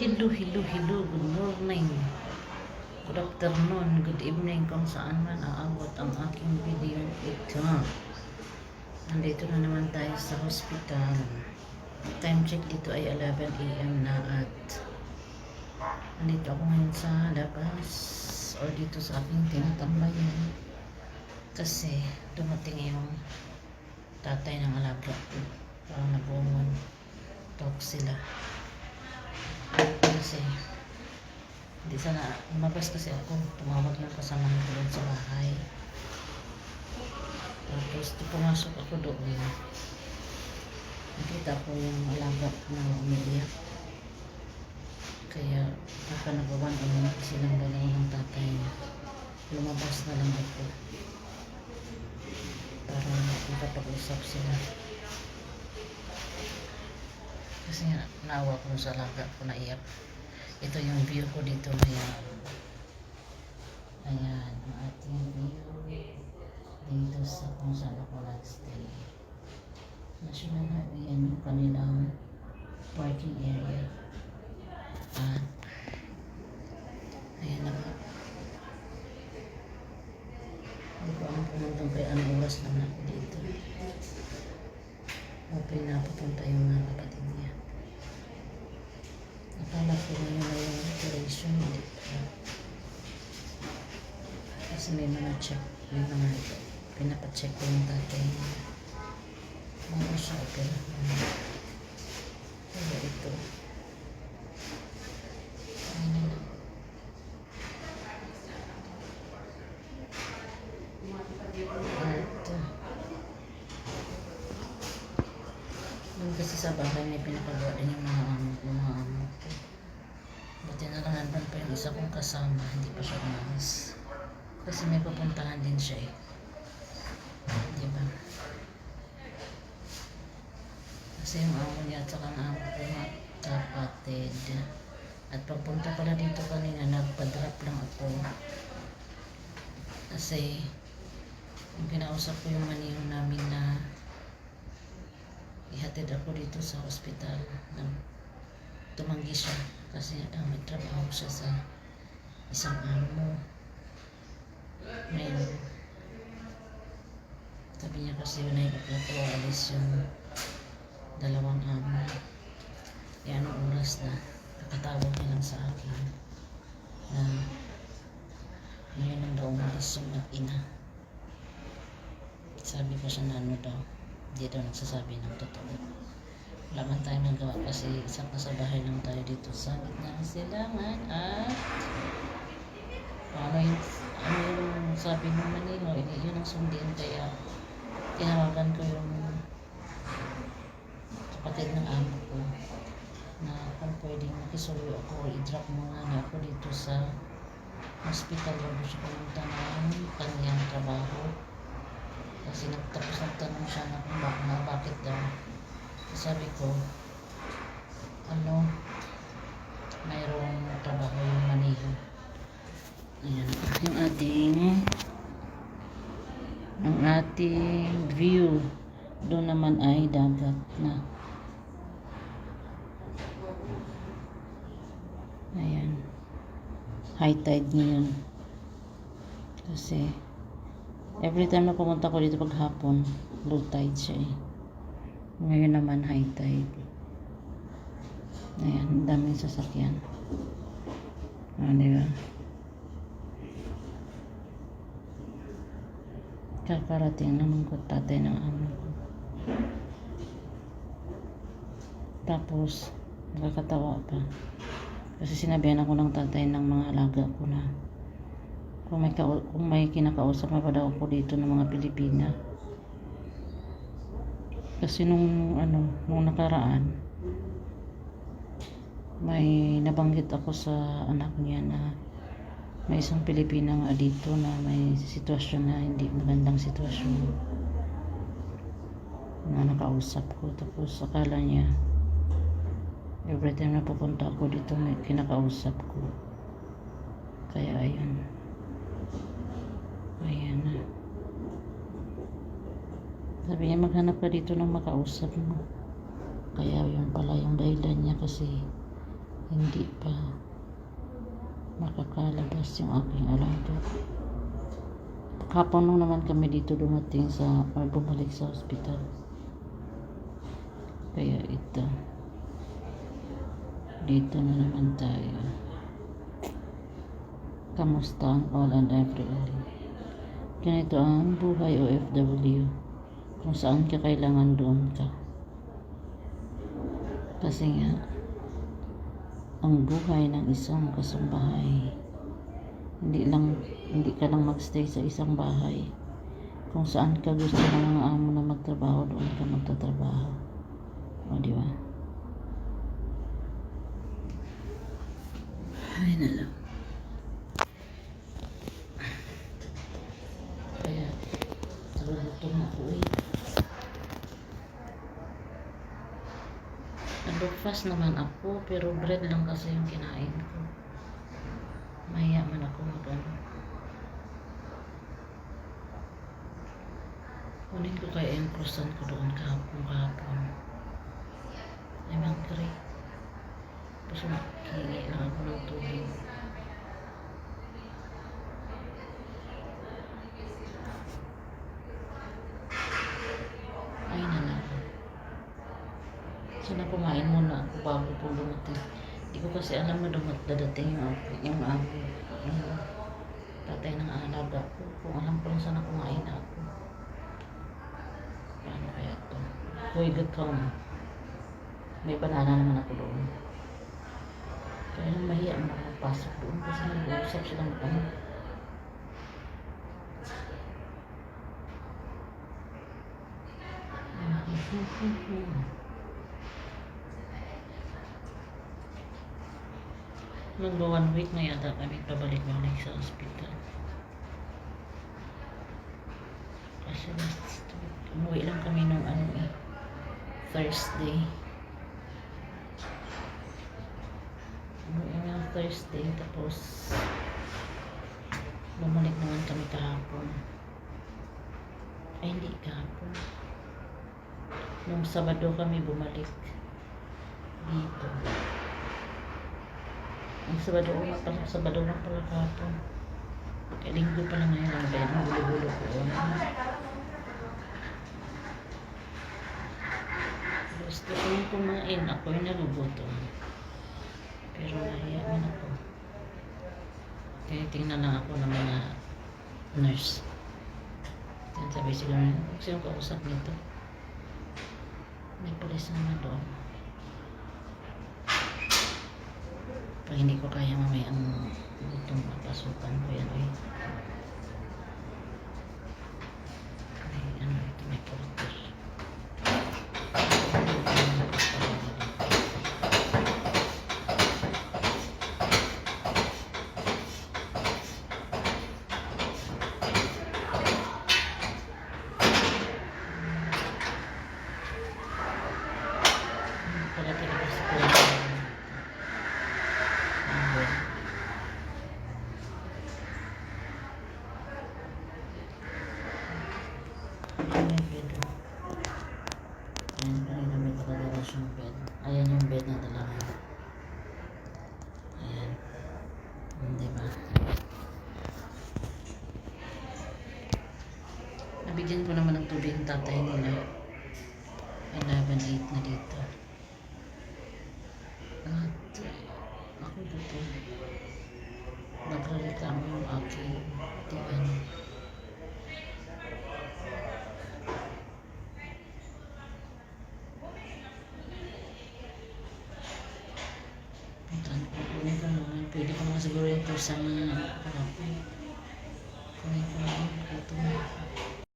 Hello, hello, hello. Good morning. Good afternoon, good evening kung saan man aabot ang aking video ito. Nandito na naman tayo sa hospital. Time check dito ay 11 a.m. na at nandito ako ngayon sa labas o dito sa aking tinatambayan. Kasi dumating yung tatay ng alaga ko. Parang nag-woman talk sila. Kasi hindi sana lumabas kasi ako. Tumawag kasama ko doon sa bahay. Tapos pumasok ako doon. Nakita ko yung alaga na umiiyak. Kaya baka nagawan umiyak silang dalawa ng tatay niya. Lumabas na lang ako. Para makapag-usap sila. Kasi naawa ko sa alaga ko na iyak. Ito yung view ko dito ngayon. Ayan, ang ating view dito sa kung saan ako nagstay. National Highway, yan yung kanilang parking area. At, ayan na. Hindi ko kung hanggang kaya anong oras naman ako dito. O pinapapunta yung mga kapatid niya. Akala ko na yun na yung operation, hindi pa. Kasi may mga check, may mga pinapacheck ko yung tatay niya. Siya operahan. Kaya ito. Ayun na lang. Kasi sa bahay may pinapagawa din yung mga amo ko, mga amo ko. Buti na lang nandun pa yung isa kong kasama, hindi pa siya umalis. Kasi may pupuntahan din siya eh. Di ba? Kasi yung amo niya at saka ang amo ko magkapatid. At pagpunta pala dito kanina, nagpa-drop lang ako. Kasi yung kinausap ko yung maniho namin na ihatid ako dito sa ospital tumanggi siya kasi nga may trabaho siya sa isang amo ngayon sabi niya kasi yun ay naplato alis yung dalawang amo. Eh anong oras na nakatawag niya lang sa akin na ngayon ang daw umalis yung mag-ina. Sabi ko siya na ano daw hindi daw nagsasabi ng totoo. Wala man tayo magawa kasi isang nasa bahay lang tayo dito. Sa gitna ng silangan at ano yung, ano yung sabi mo Manilo, hindi yun ang sundin kaya tinawagan ko yung kapatid ng amo ko na kung pwedeng makisuyo ako i-drop muna niya ako dito sa hospital. Bago siya pumunta ng kanyang trabaho. Kasi nagtapos nagtanong siya na kung bak na bakit daw. Sabi ko, ano, mayroong trabaho yung maniho. Ayan, yung ating ang ating view doon naman ay dagat na. Ayan. High tide ngayon. Kasi Every time na pumunta ko dito pag hapon, low tide siya eh. Ngayon naman high tide. Ayan, daming sasakyan. Ah, di ba? Kakarating naman ko tatay ng amo ko. Tapos, nakakatawa pa. Kasi sinabihan ako ng tatay ng mga alaga ko na kung may, kung may kinakausap na pa daw ako dito ng mga Pilipina. Kasi nung ano, nung nakaraan, may nabanggit ako sa anak niya na may isang Pilipina nga dito na may sitwasyon na hindi magandang sitwasyon na nakausap ko tapos akala niya every time na pupunta ako dito may kinakausap ko kaya ayun Ayan na. Sabi niya, maghanap ka dito ng makausap mo. Kaya yun pala yung dahilan niya kasi hindi pa makakalabas yung aking alaga. Kapon nung naman kami dito dumating sa, or bumalik sa hospital. Kaya ito, dito na naman tayo. Kamusta ang all and everyone? Ganito ang buhay OFW. Kung saan ka kailangan doon ka. Kasi nga, ang buhay ng isang kasambahay, hindi lang, hindi ka lang magstay sa isang bahay. Kung saan ka gusto ng mga amo na magtrabaho, doon ka magtatrabaho. O, di ba? Ay na lang. Kaya, nagugutom ako eh. Nag-breakfast naman ako, pero bread lang kasi yung kinain ko. Mahiya man ako mag ano. Kunin ko kaya yung croissant ko doon kahapon kahapon. Ay, hungry. Tapos makihingi lang ako ng tubig. Ay na lang. Sana kumain muna ako bago po dumating. Hindi ko kasi alam na dumat dadating yung ako, yung ako, yung tatay ng alaga ko. Kung alam ko lang sana kumain ako. Paano kaya to? Hoy, gatom. May banana naman ako doon. Kaya lang mahiya makapasok doon kasi nag-uusap silang ano. Magba one week na yata kami pabalik-balik sa ospital. Kasi last week, umuwi lang kami nung ano eh, Thursday. Umuwi ng Thursday, tapos bumalik naman kami kahapon. Ay, hindi kahapon. Nung Sabado kami bumalik dito. Ang Sabado nga pala, Sabado lang pala kahapon. Kaya linggo pa lang ngayon ang bed, ang gulo-gulo ko. Gusto ko yung kumain, ako yung nagugutom. Pero nahiya man ako. Tinitingnan lang ako ng mga nurse. Yan sabi kung sino kausap nito. May pulis naman doon. Pag hindi ko kaya mamaya ang gutom mapasukan ko yan. Ay, may ano ito, may porter. Pala talaga sa kulang. Ano Ayan yung bed. Ayan, kanina may nakagawa siyang bed. Ayan yung bed na dalawa. Ayan. Hmm, Diba? Nabigyan ko naman ng tubig ang tatay nila. 11.8 na dito. At ako dito. Nagreklamo yung aking tiyan. Puntahan ko, kunin ko naman. Pwede ko naman siguro yung kursa na.